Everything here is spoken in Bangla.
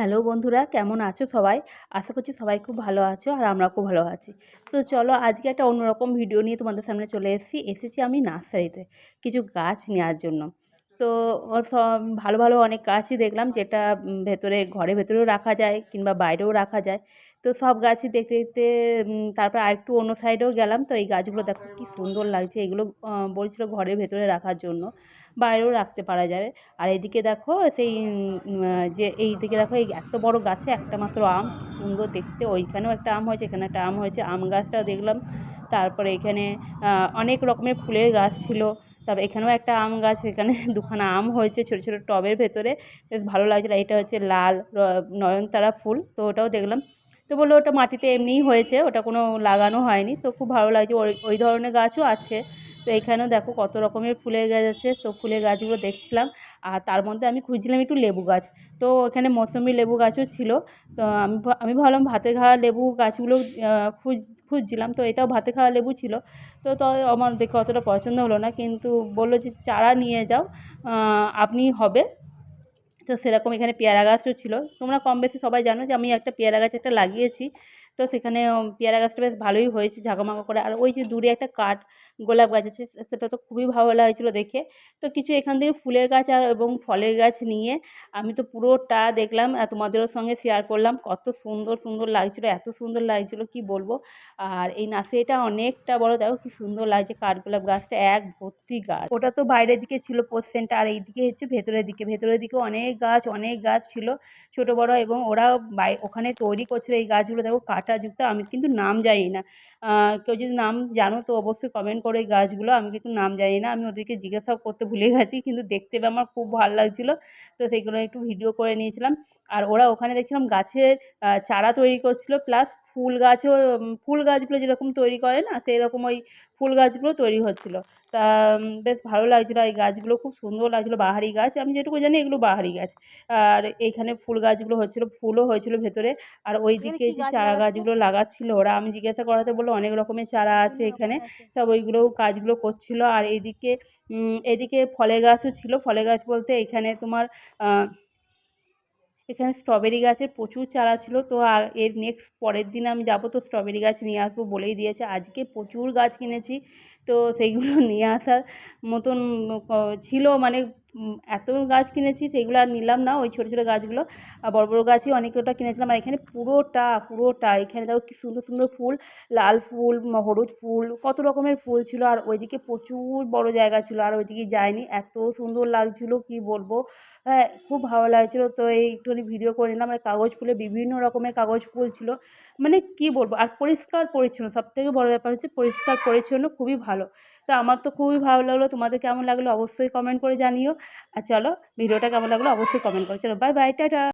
হ্যালো বন্ধুরা, কেমন আছো সবাই? আশা করছি সবাই খুব ভালো আছো আর আমরা খুব ভালো আছি। তো চলো আজকে একটা অন্যরকম ভিডিও নিয়ে তোমাদের সামনে চলে এসেছি। এসেছি আমি নার্সারিতে কিছু গাছ নেওয়ার জন্য। তো সব ভালো ভালো অনেক গাছই দেখলাম যেটা ভেতরে, ঘরে ভেতরেও রাখা যায় কিংবা বাইরেও রাখা যায়। তো সব গাছই দেখতে দেখতে তারপর আরেকটু অন্য সাইডেও গেলাম। তো এই গাছগুলো দেখো কি সুন্দর লাগছে। এগুলো বলছিল ঘরের ভেতরে রাখার জন্য, বাইরেও রাখতে পারা যাবে। আর এদিকে দেখো সেই যে এই দিকে দেখো এই এত বড় গাছে একটা মাত্র আম সুন্দর দেখতে। ওইখানেও একটা আম হয়েছে, এখানে একটা আম হয়েছে। আম গাছটাও দেখলাম। তারপরে এখানে অনেক রকমের ফুলের গাছ ছিল। তারপর এখানেও একটা আম গাছ, এখানে দুখানা আম হয়েছে ছোটো ছোটো টবের ভেতরে। বেশ ভালো লাগছিল, এটা হচ্ছে লাল নয়নতারা ফুল, তো ওটাও দেখলাম। তো বলল ওটা মাটিতে এমনিই হয়েছে, ওটা কোনো লাগানো হয়নি, তো খুব ভালো লাগছে, ওই ওই ধরনের গাছও আছে। তো এখানেও দেখো কত রকমের ফুলের গাছ। আছে তো ফুলের গাছগুলো দেখছিলাম। আর তার মধ্যে আমি খুঁজছিলাম একটু লেবু গাছ। তো এখানে মৌসুমি লেবু গাছও ছিল। তো আমি আমি ভাবলাম ভাতে খাওয়া লেবু গাছগুলো খুঁজ খুঁজছিলাম। তো এটাও ভাতে খাওয়া লেবু ছিল। তো তো আমার দেখে অতটা পছন্দ হলো না। কিন্তু বলল যে, চারা নিয়ে যাও আপনি হবে। তো সেরকম এখানে পেয়ারা গাছও ছিল। তোমরা কম বেশি সবাই জানো যে, আমি একটা পেয়ারা গাছ একটা লাগিয়েছি। তো সেখানে পেয়ারা গাছটা বেশ ভালোই হয়েছে ঝাঁকামাকা করে। আর ওই যে দূরে একটা কাঠ, গোলাপ গাছ আছে সেটা তো খুবই ভালো লাগছিল দেখে। তো কিছু এখান থেকে ফুলের গাছ আর, এবং ফলের গাছ নিয়ে আমি তো পুরোটা দেখলাম, আর তোমাদেরও সঙ্গে শেয়ার করলাম। কত সুন্দর সুন্দর লাগছিল, এত সুন্দর লাগছিল, কি বলব? আর এই নার্সারিটা অনেকটা বড়, দেখো কি সুন্দর লাগছে কাঠগোলাপ গাছটা এক ভর্তি গাছ। ওটা তো বাইরের দিকে ছিল পোর্শনটা আর এইদিকে হচ্ছে ভেতরের দিকে। ভেতরের দিকে অনেক গাছ অনেক গাছ ছিল, ছোট, বড়, এবং ওরা ওখানে তৈরি করছিল এই গাছগুলো। দেখো কাঁটাযুক্ত আমি কিন্তু নাম জানি না। কেউ যদি নাম জানো তো অবশ্যই কমেন্ট করে গাছগুলো আমি কিন্তু নাম জানি না। আমি ওদেরকে জিজ্ঞাসাও করতে ভুলে গেছি কিন্তু দেখতে আমার খুব ভালো লাগছিল। তো সেইগুলো একটু ভিডিও করে নিয়েছিলাম। আর ওরা ওখানে দেখছিলাম গাছের চারা তৈরি করছিল প্লাস ফুল গাছও ফুল গাছগুলো যেরকম তৈরি করে না সেই রকম ওই ফুল গাছগুলো তৈরি হচ্ছিল। তা বেশ ভালো লাগছিল এই গাছগুলো খুব সুন্দর লাগছিল বাহারি গাছ। আমি যেটুকু জানি এগুলো বাহারি গাছ। আর এইখানে ফুল গাছগুলো হচ্ছিল ফুলও হয়েছিল ভেতরে। আর ওই দিকে যে গাছ চারা লাগাচ্ছ? গাছগুলো লাগাচ্ছিল ওরা আমি জিজ্ঞাসা করাতে বলল অনেক রকমের চারা আছে এখানে। সব ওইগুলোও কাজগুলো করছিল। আর এদিকে এদিকে ফলের গাছও ছিল। ফলের গাছ বলতে এখানে তোমার এখানে স্ট্রবেরি গাছের প্রচুর চারা ছিল। তো এর নেক্সট পরের দিন আমি যাব তো স্ট্রবেরি গাছ নিয়ে আসব বলেই দিয়েছে। আজকে প্রচুর গাছ কিনেছি। তো সেইগুলো নিয়ে আসার মতন ছিল মানে এত গাছ কিনেছি সেগুলো আর নিলাম না, ওই ছোটো ছোটো গাছগুলো। আর বড় বড়ো গাছই অনেকটা কিনেছিলাম। আর এখানে পুরোটা পুরোটা, এখানে দেখো কি সুন্দর সুন্দর ফুল, লাল ফুল হলুদ ফুল, কত রকমের ফুল ছিল। আর ওইদিকে প্রচুর বড় জায়গা ছিল, আর ওইদিকে যায়নি এত সুন্দর লাগছিল, কি বলব? হ্যাঁ খুব ভালো লাগছিল। তো এই একটুখানি ভিডিও করে নিলাম। আর কাগজ ফুলে বিভিন্ন রকমের কাগজ ফুল ছিল। মানে কি বলব? আর পরিষ্কার পরিচ্ছন্ন সব থেকে বড় ব্যাপার হচ্ছে পরিষ্কার পরিচ্ছন্ন খুবই ভালো। তো আমার তো খুবই ভালো লাগল। তোমাদের কেমন লাগল অবশ্যই কমেন্ট করে জানিও। আর চলো ভিডিওটা কেমন লাগল অবশ্যই কমেন্ট করো চলো বাই বাই টাটা।